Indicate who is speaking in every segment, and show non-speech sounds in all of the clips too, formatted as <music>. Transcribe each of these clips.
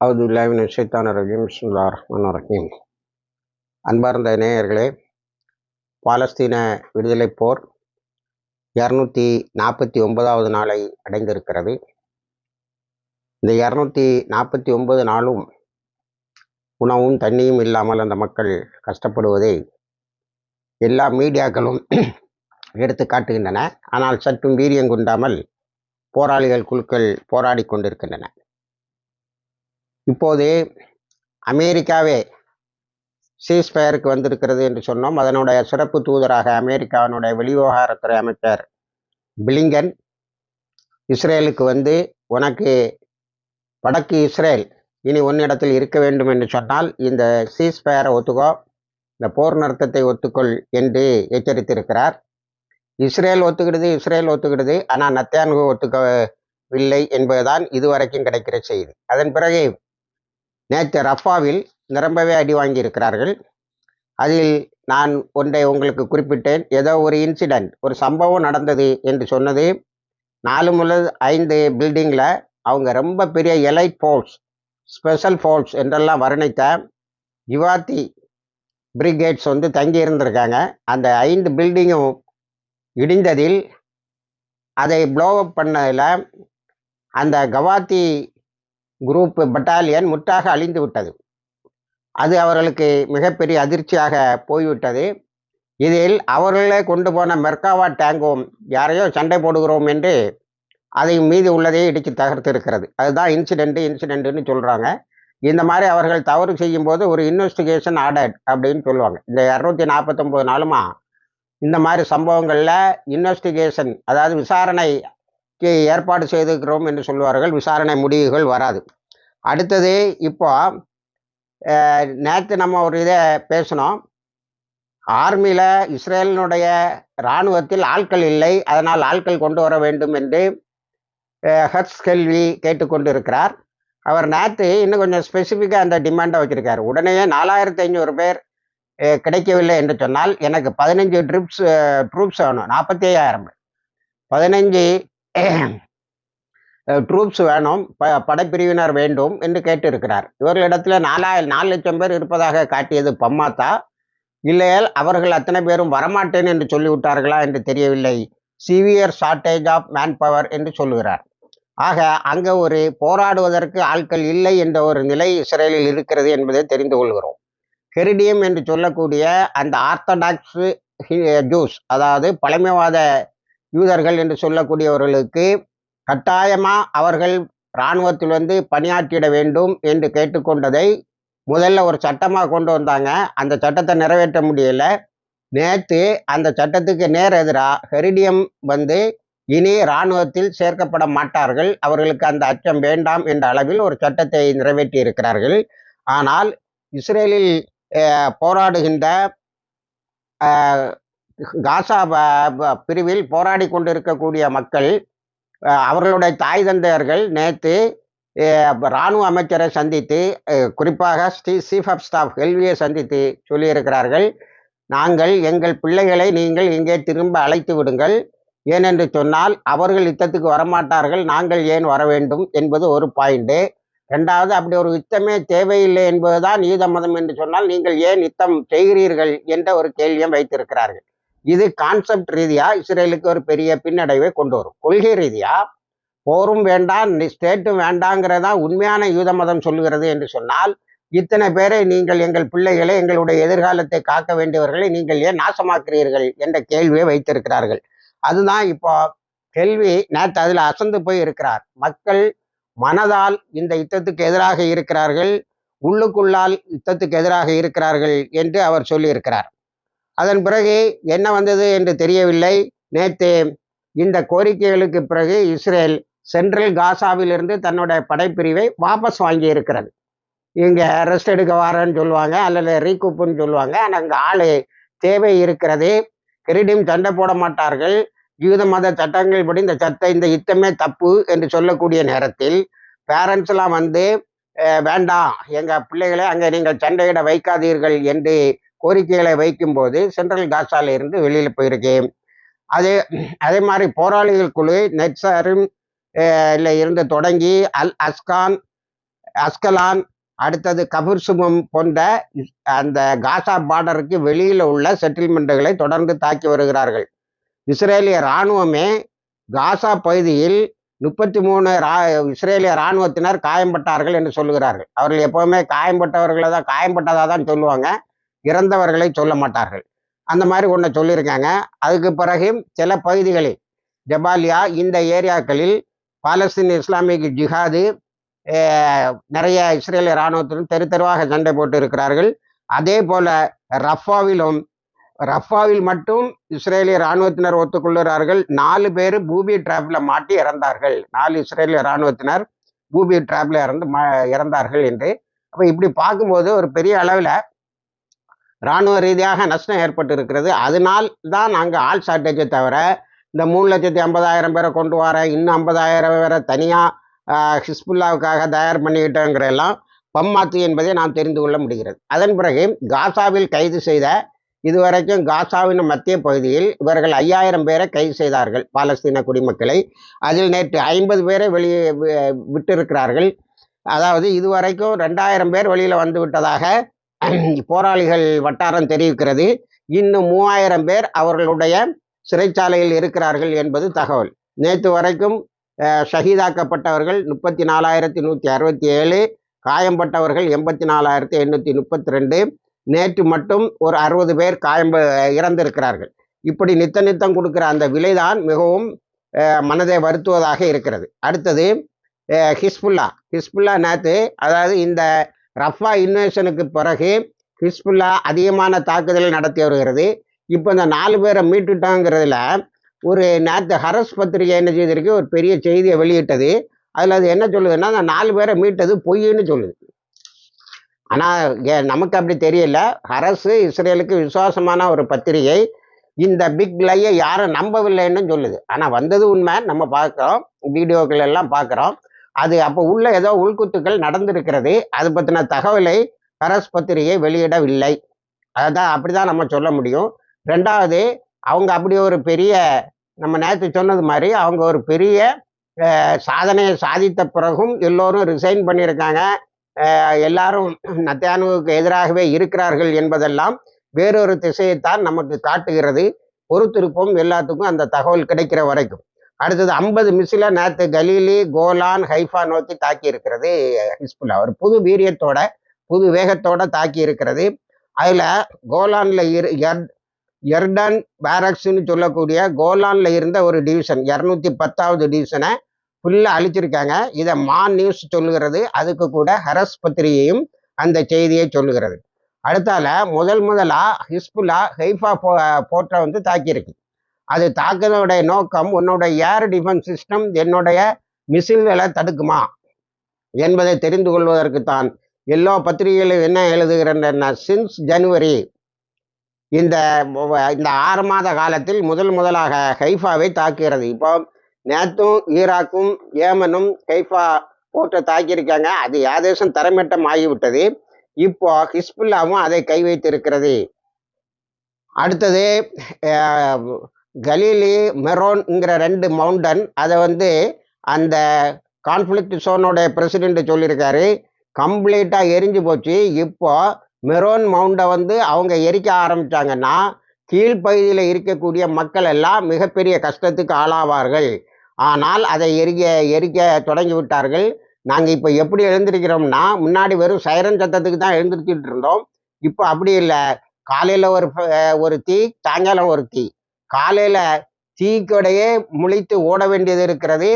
Speaker 1: அவுதுல்லாவின் விஷயத்தான ரஹீம் சுல்லா ரஹ்மான் ரஹீம். அன்பார்ந்த நேயர்களே பாலஸ்தீன விடுதலை போர் இரநூத்தி நாற்பத்தி ஒன்பதாவது நாளை அடைந்திருக்கிறது. இந்த இரநூத்தி நாற்பத்தி ஒன்பது நாளும் உணவும் தண்ணியும் இல்லாமல் அந்த மக்கள் கஷ்டப்படுவதை எல்லா மீடியாக்களும் <clears throat> எடுத்து காட்டுகின்றன. ஆனால் சற்றும் வீரியம் கொண்டாமல் போராளிகள் குழுக்கள் போராடி கொண்டிருக்கின்றன. இப்போது அமெரிக்காவே சீஸ்பயருக்கு வந்திருக்கிறது என்று சொன்னோம். அதனுடைய சிறப்பு தூதராக அமெரிக்காவினுடைய வெளிவிவகாரத்துறை அமைச்சர் பிளிங்கன் இஸ்ரேலுக்கு வந்து உனக்கு வடக்கு இஸ்ரேல் இனி ஒன்னிடத்தில் இருக்க வேண்டும் என்று சொன்னால் இந்த சீஸ்பயரை ஒத்துக்கோ இந்த போர் நிறுத்தத்தை ஒத்துக்கொள் என்று எச்சரித்திருக்கிறார். இஸ்ரேல் ஒத்துக்கிடுது இஸ்ரேல் ஒத்துக்கிடுது. ஆனால் நத்தியான்கு ஒத்துக்கவில்லை என்பதுதான் இதுவரைக்கும் கிடைக்கிற செய்தி. அதன் பிறகு நேற்று ரஃபாவில் நிரம்பவே அடி வாங்கியிருக்கிறார்கள். அதில் நான் ஒன்றை உங்களுக்கு குறிப்பிட்டேன். ஏதோ ஒரு இன்சிடெண்ட் ஒரு சம்பவம் நடந்தது என்று சொன்னது. நாலு முதல் ஐந்து பில்டிங்கில் அவங்க ரொம்ப பெரிய எலைட் ஃபோர்ஸ் ஸ்பெஷல் ஃபோர்ஸ் என்றெல்லாம் வர்ணித்த யுவாத்தி பிரிகேட்ஸ் வந்து தங்கி இருந்திருக்காங்க அந்த ஐந்து பில்டிங்கும் இடிந்ததில் அதை ப்ளோவப் பண்ணதில் அந்த கவாத்தி குரூப் பட்டாலியன் முற்றாக அழிந்து விட்டது. அது அவர்களுக்கு மிகப்பெரிய அதிர்ச்சியாக போய்விட்டது. இதில் அவர்களே கொண்டு போன மெர்காவா டேங்கும் யாரையோ சண்டை போடுகிறோம் என்று அதை மீது உள்ளதே இடித்து தகர்த்து இருக்கிறது அதுதான் இன்சிடென்ட்டு இன்சிடென்ட்டுன்னு சொல்கிறாங்க இந்த மாதிரி அவர்கள் தவறு செய்யும்போது ஒரு இன்வெஸ்டிகேஷன் ஆர்டர் அப்படின்னு சொல்லுவாங்க. இந்த இரநூத்தி நாற்பத்தொம்போது நாளுமா இந்த மாதிரி சம்பவங்களில் இன்வெஸ்டிகேஷன் அதாவது விசாரணை ஏற்பாடு செய்திருக்கிறோம் என்று சொல்லுவார்கள். விசாரணை முடிவுகள் வராது. அடுத்தது இப்போ நேற்று நம்ம ஒரு இதை பேசினோம். ஆர்மியில் இஸ்ரேலினுடைய இராணுவத்தில் ஆட்கள் இல்லை. அதனால் ஆட்கள் கொண்டு வர வேண்டும் என்று ஹர்ஸ் கேள்வி கேட்டுக்கொண்டு இருக்கிறார் அவர் நேற்று இன்னும் கொஞ்சம் ஸ்பெசிஃபிக்காக அந்த டிமாண்டை வச்சுருக்கார். உடனே நாலாயிரத்தி ஐநூறு பேர் கிடைக்கவில்லை என்று சொன்னால் எனக்கு பதினஞ்சு ட்ரிப்ஸ் ட்ரூப்ஸ் வேணும். நாற்பத்தி ஐயாயிரம் பதினஞ்சு ட்ரூப்ஸ் வேணும் ப படைப்பிரிவினர் வேண்டும் என்று கேட்டிருக்கிறார். இவர்களிடத்தில் நாலாயிரம் நாலு லட்சம் பேர் இருப்பதாக காட்டியது பம்மாத்தா. இல்லையால் அவர்கள் அத்தனை பேரும் வரமாட்டேன் என்று சொல்லிவிட்டார்களா என்று தெரியவில்லை. Severe shortage of man power என்று சொல்லுகிறார். ஆக அங்கே ஒரு போராடுவதற்கு ஆட்கள் இல்லை என்ற ஒரு நிலை இஸ்ரேலில் இருக்கிறது என்பதை தெரிந்து கொள்கிறோம். கெரிடியம் என்று சொல்லக்கூடிய அந்த ஆர்த்தடாக்ஸ் ஜூஸ் அதாவது பழமைவாத யூதர்கள் என்று சொல்லக்கூடியவர்களுக்கு கட்டாயமாக அவர்கள் இராணுவத்தில் வந்து பணியாற்றிட வேண்டும் என்று கேட்டுக்கொண்டதை முதல்ல ஒரு சட்டமாக கொண்டு வந்தாங்க. அந்த சட்டத்தை நிறைவேற்ற முடியல. நேற்று அந்த சட்டத்துக்கு நேர் எதிராக ஹெரிடியம் வந்து இனி இராணுவத்தில் சேர்க்கப்பட மாட்டார்கள். அவர்களுக்கு அந்த அச்சம் வேண்டாம் என்ற அளவில் ஒரு சட்டத்தை நிறைவேற்றி இருக்கிறார்கள் ஆனால் இஸ்ரேலில் போராடுகின்ற காசா பிரிவில் போராடி கொண்டிருக்கக்கூடிய மக்கள் அவர்களுடைய தாய் தந்தையர்கள் நேற்று இராணுவ அமைச்சரை சந்தித்து குறிப்பாக ஸ்ரீ சீஃப் ஆஃப் ஸ்டாஃப் ஹெல்வியை சந்தித்து சொல்லியிருக்கிறார்கள் நாங்கள் எங்கள் பிள்ளைகளை நீங்கள் இங்கே திரும்ப அழைத்து விடுங்கள். ஏனென்று சொன்னால் அவர்கள் யுத்தத்துக்கு வரமாட்டார்கள். நாங்கள் ஏன் வர வேண்டும்? என்பது ஒரு பாயிண்ட்டு ரெண்டாவது அப்படி ஒரு யுத்தமே தேவையில்லை என்பதுதான் ஈத மதம் என்று சொன்னால் நீங்கள் ஏன் யுத்தம் செய்கிறீர்கள்? என்ற ஒரு கேள்வியும் வைத்திருக்கிறார்கள். இது கான்செப்ட் ரீதியாக இஸ்ரேலுக்கு ஒரு பெரிய பின்னடைவை கொண்டு வரும். கொள்கை ரீதியாக போரும் வேண்டாம் ஸ்டேட்டும் வேண்டாங்கிறதா உண்மையான யூத மதம் சொல்லுகிறது என்று சொன்னால் இத்தனை பேரை நீங்கள் எங்கள் பிள்ளைகளை எங்களுடைய எதிர்காலத்தை காக்க வேண்டியவர்களை நீங்கள் ஏன் நாசமாக்குறீர்கள் என்ற கேள்வியை வைத்திருக்கிறார்கள். அதுதான் இப்போ கேள்வி. நேற்று அதில் அசந்து போய் இருக்கிறார். மக்கள் மனதால் இந்த யுத்தத்துக்கு எதிராக இருக்கிறார்கள் உள்ளுக்குள்ளால் யுத்தத்துக்கு எதிராக இருக்கிறார்கள் என்று அவர் சொல்லியிருக்கிறார். அதன் பிறகு என்ன வந்தது என்று தெரியவில்லை. நேற்று இந்த கோரிக்கைகளுக்கு பிறகு இஸ்ரேல் சென்ட்ரல் காசாவிலிருந்து தன்னுடைய படைப்பிரிவை வாபஸ் வாங்கி இருக்கிறது இங்கே ரெஸ்ட் எடுக்க வாரன்னு சொல்லுவாங்க அல்லது ரீகூப்புன்னு சொல்லுவாங்க. ஆனால் அங்கே ஆள் தேவை இருக்கிறது. கிரீடியும் சண்டை போட மாட்டார்கள். யூத மத சட்டங்கள் படி இந்த சட்டம் இந்த யுத்தமே தப்பு என்று சொல்லக்கூடிய நேரத்தில் பேரண்ட்ஸ்லாம் வந்து வேண்டாம். எங்கள் பிள்ளைகளை அங்கே நீங்கள் சண்டையிட வைக்காதீர்கள் என்று கோரிக்கைகளை வைக்கும்போது சென்ட்ரல் காசால இருந்து வெளியில் போயிருக்கேன். அதே அதே மாதிரி போராளிகள் குழு நெட்சாரும் இல்லை இருந்து தொடங்கி அல் அஸ்கான் அஸ்கலான் அடுத்தது கபுர்சுமம் போன்ற அந்த காசா பார்டருக்கு வெளியில் உள்ள செட்டில்மெண்ட்டுகளை தொடர்ந்து தாக்கி வருகிறார்கள். இஸ்ரேலிய இராணுவமே காசா பகுதியில் முப்பத்தி மூணு ரா இஸ்ரேலிய இராணுவத்தினர் காயம்பட்டார்கள் என்று சொல்லுகிறார்கள். அவர்கள் எப்போவுமே காயம்பட்டவர்களை தான் காயம்பட்டதாக தான் சொல்லுவாங்க. இறந்தவர்களை சொல்ல மாட்டார்கள். அந்த மாதிரி ஒன்றை சொல்லியிருக்காங்க. அதுக்கு பிறகு சில பகுதிகளில் ஜபாலியா இந்த ஏரியாக்களில் பாலஸ்தீன் இஸ்லாமிக் ஜிஹாது நிறைய இஸ்ரேலிய இராணுவத்துடன் தெரு தெருவாக சண்டை போட்டு இருக்கிறார்கள். அதே போல ரஃபாவிலும் ரஃபாவில் மட்டும் இஸ்ரேலிய இராணுவத்தினர் ஒத்துக்கொள்கிறார்கள். நாலு பேர் பூபி டிராப்ல மாட்டி இறந்தார்கள். நாலு இஸ்ரேலிய இராணுவத்தினர் பூபி டிராப்ல இறந்து ம- இறந்தார்கள் என்று. அப்போ இப்படி பார்க்கும்போது ஒரு பெரிய அளவில் இராணுவ ரீதியாக நஷ்டம் ஏற்பட்டு இருக்கிறது அதனால் தான் அங்கே ஆள் ஷார்ட்டேஜை தவிர இந்த மூணு லட்சத்தி ஐம்பதாயிரம் பேரை கொண்டு வர இன்னும் ஐம்பதாயிரம் பேரை தனியாக ஹிஸ்புல்லாவுக்காக தயார் பண்ணிக்கிட்டோங்கிற எல்லாம் பம்மாத்து என்பதை நாம் தெரிந்து கொள்ள முடிகிறது. அதன் பிறகு காசாவில் கைது செய்த இதுவரைக்கும் காசாவின் மத்திய பகுதியில் இவர்கள் ஐயாயிரம் பேரை கைது செய்தார்கள் பாலஸ்தீன குடிமக்களை. அதில் நேற்று ஐம்பது பேரை வெளியே வி- விட்டிருக்கிறார்கள். அதாவது இதுவரைக்கும் ரெண்டாயிரம் பேர் வெளியில் வந்து விட்டதாக <clears throat> போராளிகள் வட்டாரம் தெரிவிக்கிறது. இன்னும் மூவாயிரம் பேர் அவர்களுடைய சிறைச்சாலையில் இருக்கிறார்கள் என்பது தகவல். நேற்று வரைக்கும் ஷஹீதாக்கப்பட்டவர்கள் முப்பத்தி நாலாயிரத்தி நூற்றி அறுபத்தி ஏழு காயம்பட்டவர்கள் எண்பத்தி நாலாயிரத்தி எண்ணூற்றி முப்பத்தி ரெண்டு நேற்று மட்டும் ஒரு அறுபது பேர் காயம் இறந்திருக்கிறார்கள். இப்படி நித்த நித்தம் கொடுக்குற அந்த விலைதான் மிகவும் மனதை வருத்துவதாக இருக்கிறது. அடுத்தது ஹிஸ்புல்லா. ஹிஸ்புல்லா நேற்று அதாவது இந்த ரஃபா இன்வேஷனுக்கு பிறகு ஹிஸ்புல்லா அதிகமான தாக்குதலை நடத்தி வருகிறது. இப்போ இந்த நாலு பேரை மீட்டுட்டாங்கிறதுல ஒரு நேற்று ஹரஸ் பத்திரிகை என்ன செய்திருக்கு ஒரு பெரிய செய்தியை வெளியிட்டது. அதில் அது என்ன சொல்லுதுன்னா அந்த நாலு பேரை மீட்டது பொய்ன்னு சொல்லுது. ஆனால் நமக்கு அப்படி தெரியல. அரசு இஸ்ரேலுக்கு விசுவாசமான ஒரு பத்திரிகை. இந்த பிக் லையை யாரும் நம்பவில்லைன்னு சொல்லுது. ஆனால் வந்தது உண்மை. நம்ம பார்க்குறோம். வீடியோக்கள் எல்லாம் பார்க்குறோம். அது அப்போ உள்ள ஏதோ உள்குத்துக்கள் நடந்திருக்கிறது. அது பற்றின தகவலை பரஸ் பத்திரிகை வெளியிடவில்லை. அதான் அப்படிதான் நம்ம சொல்ல முடியும். ரெண்டாவது அவங்க அப்படி ஒரு பெரிய நம்ம நேற்று சொன்னது மாதிரி அவங்க ஒரு பெரிய சாதனையை சாதித்த பிறகும் எல்லோரும் ரிசைன் பண்ணியிருக்காங்க. எல்லாரும் நத்தியானுவுக்கு எதிராகவே இருக்கிறார்கள் என்பதெல்லாம் வேறொரு திசையைத்தான் நமக்கு காட்டுகிறது. பொறுத்திருப்போம் எல்லாத்துக்கும் அந்த தகவல் கிடைக்கிற வரைக்கும். அடுத்தது ஐம்பது மிஸ்ஸில் நேற்று கலீலி கோலான் ஹைஃபா நோக்கி தாக்கி இருக்கிறது ஹிஸ்புல்லா. ஒரு புது வீரியத்தோட புது வேகத்தோட தாக்கி இருக்கிறது அதில் கோலானில் இரு எர் எர்டன் பேரக்ஸ்ன்னு சொல்லக்கூடிய கோலானில் இருந்த ஒரு டிவிஷன் இரநூத்தி பத்தாவது டிவிஷனை ஃபுல்லாக அழிச்சிருக்காங்க. இதை மா நியூஸ் சொல்லுகிறது. அதுக்கு கூட ஹரஸ் பத்திரிகையும் அந்த செய்தியை சொல்லுகிறது. அடுத்தால முதல் முதலாக ஹிஸ்புல்லா ஹைஃபா போ போர்ட்டை வந்து தாக்கியிருக்கு. அது தாக்குதலுடைய நோக்கம் உன்னுடைய ஏர் டிஃபென்ஸ் சிஸ்டம் என்னுடைய மிசில்களை தடுக்குமா என்பதை தெரிந்து கொள்வதற்கு தான் எல்லா பத்திரிகைகளும் என்ன எழுதுகிறேன் சின்ஸ் ஜனவரி இந்த இந்த ஆறு மாத காலத்தில் முதல் முதலாக ஹைஃபாவை தாக்குகிறது இப்போ நேத்தும் ஈராக்கும் ஏமனும் ஹைஃபா போட்டு தாக்கியிருக்காங்க. அது ஏதேசம் தரமட்டம் ஆகிவிட்டது. இப்போ ஹிஸ்புல்லாவும் அதை கை வைத்திருக்கிறது அடுத்தது கலீலி மெரோன்ங்கிற ரெண்டு மவுண்டன் அதை வந்து அந்த கான்ஃப்ளிக்ட் சோனோட பிரசிடென்ட் சொல்லியிருக்காரு. கம்ப்ளீட்டாக எரிஞ்சு போச்சு. இப்போ மெரோன் மவுண்டை வந்து அவங்க எரிக்க ஆரம்பிச்சாங்கன்னா கீழ்ப்பகுதியில் இருக்கக்கூடிய மக்கள் எல்லாம் மிகப்பெரிய கஷ்டத்துக்கு ஆளாவார்கள். ஆனால் அதை எரிக்க எரிக்க தொடங்கி விட்டார்கள். நாங்கள் இப்போ எப்படி எழுந்திருக்கிறோம்னா முன்னாடி வெறும் சைரன் சத்தத்துக்கு தான் எழுந்திருச்சிட்டு இருந்தோம். இப்போ அப்படி இல்லை. காலையில் ஒரு ஒரு தீ சாயங்காலம் ஒரு தீ. காலையில் தீக்கோடையே முழித்து ஓட வேண்டியது இருக்கிறது.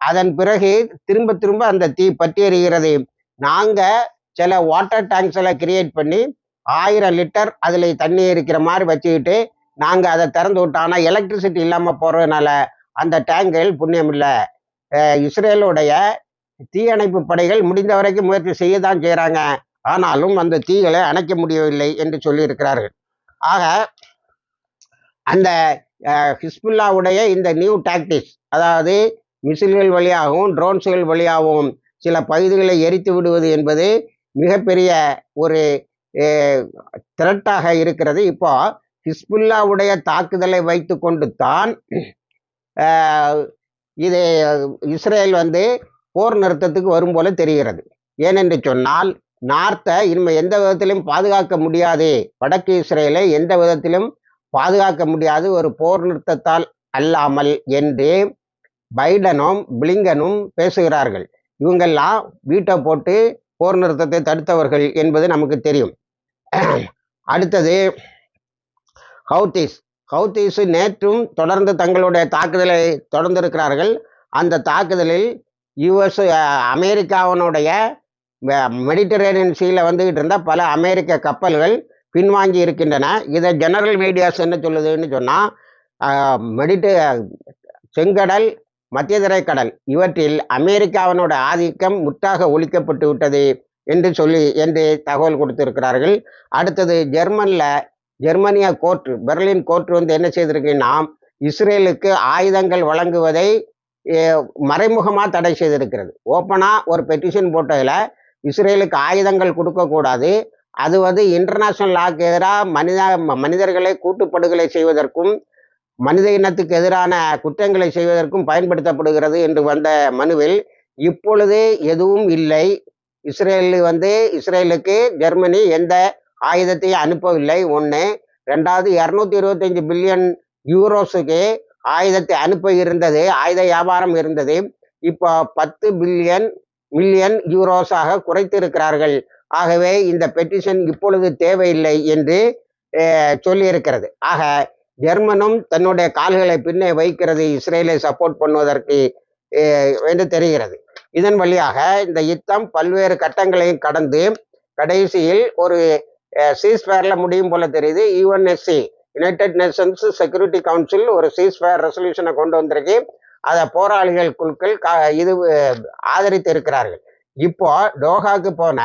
Speaker 1: அதன் பிறகு திரும்ப திரும்ப அந்த தீ பற்றி எறிகிறது நாங்கள் சில வாட்டர் டேங்க்ஸில் கிரியேட் பண்ணி ஆயிரம் லிட்டர் அதில் தண்ணி இருக்கிற மாதிரி வச்சுக்கிட்டு நாங்கள் அதை திறந்து விட்டோம். ஆனால் எலக்ட்ரிசிட்டி இல்லாமல் போகிறதுனால அந்த டேங்குகள் புண்ணியம் இல்லை. இஸ்ரேலுடைய தீயணைப்பு படைகள் முடிந்த வரைக்கும் முயற்சி செய்ய தான் செய்கிறாங்க ஆனாலும் அந்த தீகளை அணைக்க முடியவில்லை என்று சொல்லியிருக்கிறார்கள். ஆக அந்த ஹிஸ்புல்லாவுடைய இந்த நியூ டாக்டிக்ஸ் அதாவது மிசில்கள் வழியாகவும் ட்ரோன்ஸ்கள் வழியாகவும் சில பகுதிகளை எரித்து விடுவது என்பது மிகப்பெரிய ஒரு திரட்டாக இருக்கிறது. இப்போ ஹிஸ்புல்லாவுடைய தாக்குதலை வைத்து கொண்டு தான் இது இஸ்ரேல் வந்து போர் நிறுத்தத்துக்கு வரும் போல தெரிகிறது. ஏனென்று சொன்னால் நார்த்தை இனிமே எந்த விதத்திலும் பாதுகாக்க முடியாது. வடக்கு இஸ்ரேலை எந்த விதத்திலும் பாதுகாக்க முடியாது. ஒரு போர் நிறுத்தத்தால் அல்லாமல் என்று பைடனும் பிளிங்கனும் பேசுகிறார்கள். இவங்கெல்லாம் வீட்டை போட்டு போர் நிறுத்தத்தை தடுத்தவர்கள் என்பது நமக்கு தெரியும். அடுத்தது ஹவுத்தீஸ். ஹவுத்தீஸ் நேற்றும் தொடர்ந்து தங்களுடைய தாக்குதலை தொடர்ந்திருக்கிறார்கள். அந்த தாக்குதலில் யுஎஸ் அமெரிக்காவினுடைய மெடிட்டரேனியன் சீல வந்துகிட்டு இருந்த பல அமெரிக்க கப்பல்கள் பின்வாங்கி இருக்கின்றன இதை ஜெனரல் மீடியாஸ் என்ன சொல்லுதுன்னு சொன்னால் மெடிட்டு செங்கடல் மத்திய திரைக்கடல் இவற்றில் அமெரிக்காவினோட ஆதிக்கம் முற்றாக ஒழிக்கப்பட்டு விட்டது என்று சொல்லி என்று தகவல் கொடுத்திருக்கிறார்கள். அடுத்தது ஜெர்மனில் ஜெர்மனிய கோர்ட் பெர்லின் கோர்ட் வந்து என்ன செய்திருக்குன்னா இஸ்ரேலுக்கு ஆயுதங்கள் வழங்குவதை மறைமுகமாக தடை செய்திருக்கிறது. ஓப்பனாக ஒரு பெட்டிஷன் போட்டதில் இஸ்ரேலுக்கு ஆயுதங்கள் கொடுக்கக்கூடாது. அது வந்து இன்டர்நேஷ்னல் லாக்கு எதிராக மனித மனிதர்களை கூட்டுப்படுகொலை செய்வதற்கும் மனித இனத்துக்கு எதிரான குற்றங்களை செய்வதற்கும் பயன்படுத்தப்படுகிறது என்று வந்த மனுவில் இப்பொழுது எதுவும் இல்லை. இஸ்ரேல் வந்து இஸ்ரேலுக்கு ஜெர்மனி எந்த ஆயுதத்தையும் அனுப்பவில்லை. ஒன்று ரெண்டாவது இரநூத்தி இருபத்தஞ்சு பில்லியன் யூரோஸுக்கு ஆயுதத்தை அனுப்ப இருந்தது ஆயுத வியாபாரம் இருந்தது. இப்போ பத்து பில்லியன் மில்லியன் யூரோஸாக குறைத்திருக்கிறார்கள். ஆகவே இந்த பெட்டிஷன் இப்பொழுது தேவையில்லை என்று சொல்லியிருக்கிறது. ஆக ஜெர்மனும் தன்னுடைய கால்களை பின்னே வைக்கிறது இஸ்ரேலை சப்போர்ட் பண்ணுவதற்கு என்று தெரிகிறது. இதன் வழியாக இந்த யுத்தம் பல்வேறு கட்டங்களையும் கடந்து கடைசியில் ஒரு சீஸ்ஃபேரில் முடியும் போல தெரியுது. UNSC United Nations Security Council ஒரு சீஸ்ஃபேர் ரெசல்யூஷனை கொண்டு வந்திருக்கு. அதை போராளிகள் குழுக்கள் இது ஆதரித்து இருக்கிறார்கள் இப்போ டோஹாக்கு போன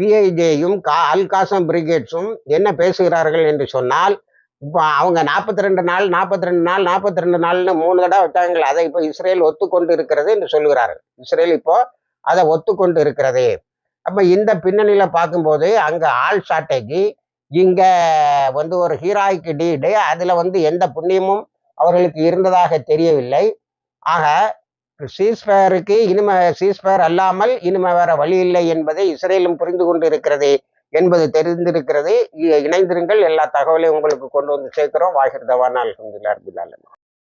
Speaker 1: பிஐஜேயும் கா அல்காசம் பிரிகேட்ஸும் என்ன பேசுகிறார்கள் என்று சொன்னால் இப்போ அவங்க நாற்பத்தி ரெண்டு நாள் நாற்பத்தி ரெண்டு நாள் நாற்பத்தி ரெண்டு நாள்னு மூணு தடவை வச்சாங்களே அதை இப்போ இஸ்ரேல் ஒத்துக்கொண்டு இருக்கிறது என்று சொல்லுகிறார்கள். இஸ்ரேல் இப்போ அதை ஒத்துக்கொண்டு இருக்கிறது அப்போ இந்த பின்னணியில் பார்க்கும்போது அங்கே ஆள் சாட்டைக்கு இங்கே வந்து ஒரு ஹீராய்க்கு டீடு அதில் வந்து எந்த புண்ணியமும் அவர்களுக்கு இருந்ததாக தெரியவில்லை. ஆக சீஸ்பயருக்கு இனிமே சீஸ்பயர் அல்லாமல் இனிமே வேற வழி இல்லை என்பதை இஸ்ரேலும் புரிந்து கொண்டு இருக்கிறது என்பது தெரிந்திருக்கிறது. இணைந்திருங்கள். எல்லா தகவலையும் உங்களுக்கு கொண்டு வந்து சேர்க்கிறோம். வாகிர்தவான் அலமதுல்லா